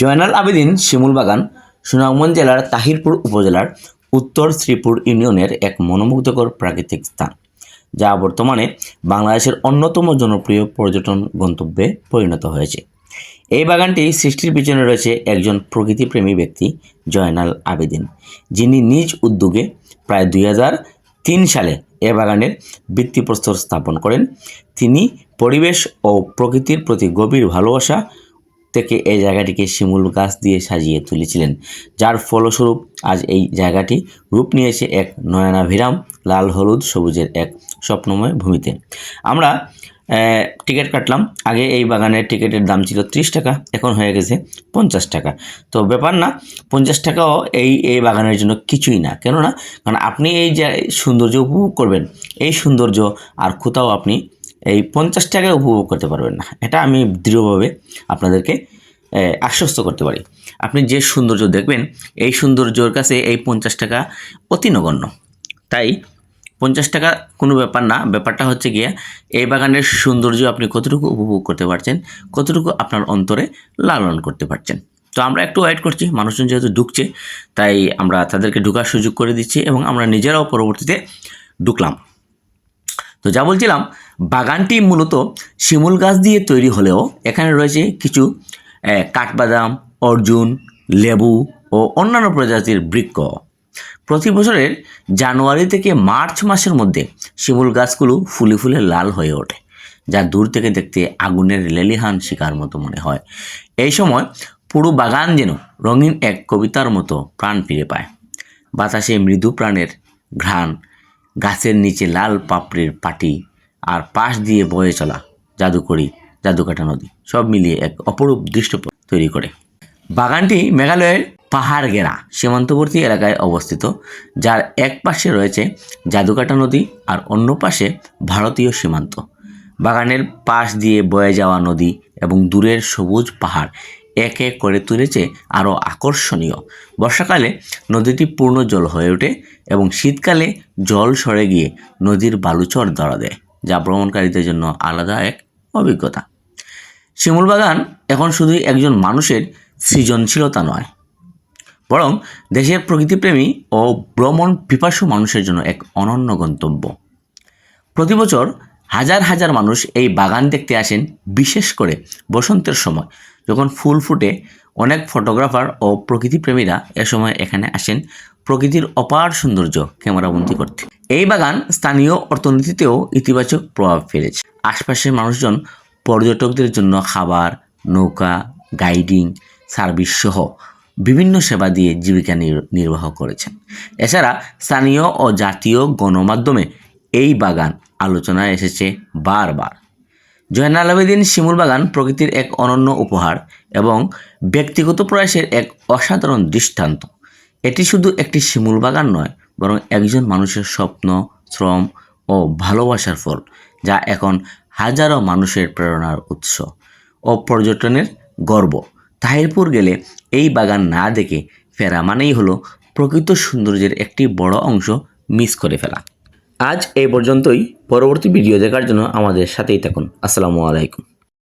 জয়নাল আবেদিন শিমুল বাগান, সুনামগঞ্জ জেলার তাহিরপুর উপজেলার উত্তর শ্রীপুর ইউনিয়নের এক মনোমুগ্ধকর প্রাকৃতিক স্থান, যা বর্তমানে বাংলাদেশের অন্যতম জনপ্রিয় পর্যটন গন্তব্যে পরিণত হয়েছে। এই বাগানটি সৃষ্টির পিছনে রয়েছে একজন প্রকৃতিপ্রেমী ব্যক্তি, জয়নাল আবেদিন, যিনি নিজ উদ্যোগে প্রায় দুই সালে এ বাগানের ভিত্তিপ্রস্তর স্থাপন করেন। তিনি পরিবেশ ও প্রকৃতির প্রতি গভীর ভালোবাসা থেকে এই জায়গাটিকে শিমুল গাছ দিয়ে সাজিয়ে তুলেছিলেন, যার ফলস্বরূপ আজ এই জায়গাটি রূপ নিয়েছে এক নয়নাভিরাম লাল হলুদ সবুজের এক স্বপ্নময় ভূমিতে। আমরা টিকিট কাটলাম। আগে এই বাগানের টিকিটের দাম ছিল ত্রিশ টাকা, এখন হয়ে গেছে পঞ্চাশ টাকা। তো ব্যাপার না, পঞ্চাশ টাকাও এই এই বাগানের জন্য কিছুই না। কেননা, কারণ আপনি এই যে সৌন্দর্য উপভোগ করবেন, এই সৌন্দর্য আর কোথাও আপনি এই পঞ্চাশ টাকায় উপভোগ করতে পারবেন না। এটা আমি দৃঢ়ভাবে আপনাদেরকে আশ্বস্ত করতে পারি। আপনি যে সৌন্দর্য দেখবেন, এই সৌন্দর্যর কাছে এই পঞ্চাশ টাকা অতি নগণ্য। তাই পঞ্চাশ টাকা কোনো ব্যাপার না, ব্যাপারটা হচ্ছে গিয়ে এই বাগানের সৌন্দর্য আপনি কতটুকু উপভোগ করতে পারছেন, কতটুকু আপনার অন্তরে লালন করতে পারছেন। তো আমরা একটু ওয়েট করছি, মানুষজন যেহেতু ঢুকছে, তাই আমরা তাদেরকে ঢুকার সুযোগ করে দিচ্ছি এবং আমরা নিজেরাও পরবর্তীতে ঢুকলাম। তো যা বলছিলাম বাগানটি মূলত শিমুল গাছ দিয়ে তৈরি হলেও এখানে রয়েছে কিছু কাঠবাদাম, অর্জুন, লেবু ও অন্যান্য প্রজাতির বৃক্ষ। প্রতি বছরের জানুয়ারি থেকে মার্চ মাসের মধ্যে শিমুল গাছগুলো ফুলে ফুলে লাল হয়ে ওঠে, যা দূর থেকে দেখতে আগুনের লেলিহান শিকার মতো মনে হয়। এই সময় পুরো বাগান যেন রঙিন এক কবিতার মতো প্রাণ ফিরে পায়। বাতাসে মৃদু প্রাণের ঘ্রাণ, গাছের নিচে লাল পাপড়ির পাটি আর পাশ দিয়ে বয়ে চলা জাদুকরি, জাদুকাটা নদী, সব মিলিয়ে এক অপরূপ দৃশ্য তৈরি করে। বাগানটি মেঘালয়ের পাহাড় ঘেরা সীমান্তবর্তী এলাকায় অবস্থিত, যার এক পাশে রয়েছে জাদুকাটা নদী আর অন্য পাশে ভারতীয় সীমান্ত। বাগানের পাশ দিয়ে বয়ে যাওয়া নদী এবং দূরের সবুজ পাহাড় এক এক করে তুলেছে আরও আকর্ষণীয়। বর্ষাকালে নদীটি পূর্ণ জল হয়ে ওঠে এবং শীতকালে জল সরে গিয়ে নদীর বালুচর ধরা দেয়। যা ভ্রমণকারীদের জন্য আলাদা এক অভিজ্ঞতা। শিমুল বাগান এখন শুধুই একজন মানুষের সৃজনশীলতা নয়, বরং দেশের প্রকৃতিপ্রেমী ও ভ্রমণ পিপাসু মানুষের জন্য এক অনন্য গন্তব্য। প্রতি বছর হাজার হাজার মানুষ এই বাগান দেখতে আসেন, বিশেষ করে বসন্তের সময়। যখন ফুল ফুটে, অনেক ফটোগ্রাফার ও প্রকৃতিপ্রেমীরা এ সময় এখানে আসেন প্রকৃতির অপার সৌন্দর্য ক্যামেরাবন্দি করতে। এই বাগান স্থানীয় অর্থনীতিতেও ইতিবাচক প্রভাব ফেলেছে। আশপাশের মানুষজন পর্যটকদের জন্য খাবার, নৌকা, গাইডিং, সার্ভিস সহ বিভিন্ন সেবা দিয়ে জীবিকা নির- নির্বাহ করেছেন। এছাড়া স্থানীয় ও জাতীয় গণমাধ্যমে এই বাগান আলোচনায় এসেছে বারবার। জয়নাল আবেদিন শিমুল বাগান প্রকৃতির এক অনন্য উপহার এবং ব্যক্তিগত প্রয়াসের এক অসাধারণ দৃষ্টান্ত। এটি শুধু একটি শিমুল বাগান নয়, বরং একজন মানুষের স্বপ্ন, শ্রম ও ভালোবাসার ফল, যা এখন হাজারো মানুষের প্রেরণার উৎস ও পর্যটনের গর্ব। তাহিরপুর গেলে এই বাগান না দেখে ফেরা মানেই হলো প্রকৃত সৌন্দর্যের একটি বড় অংশ মিস করে ফেলা। আজ এই পর্যন্তই। পরবর্তী ভিডিও দেখার জন্য আমাদের সাথেই থাকুন। আসসালামু আলাইকুম।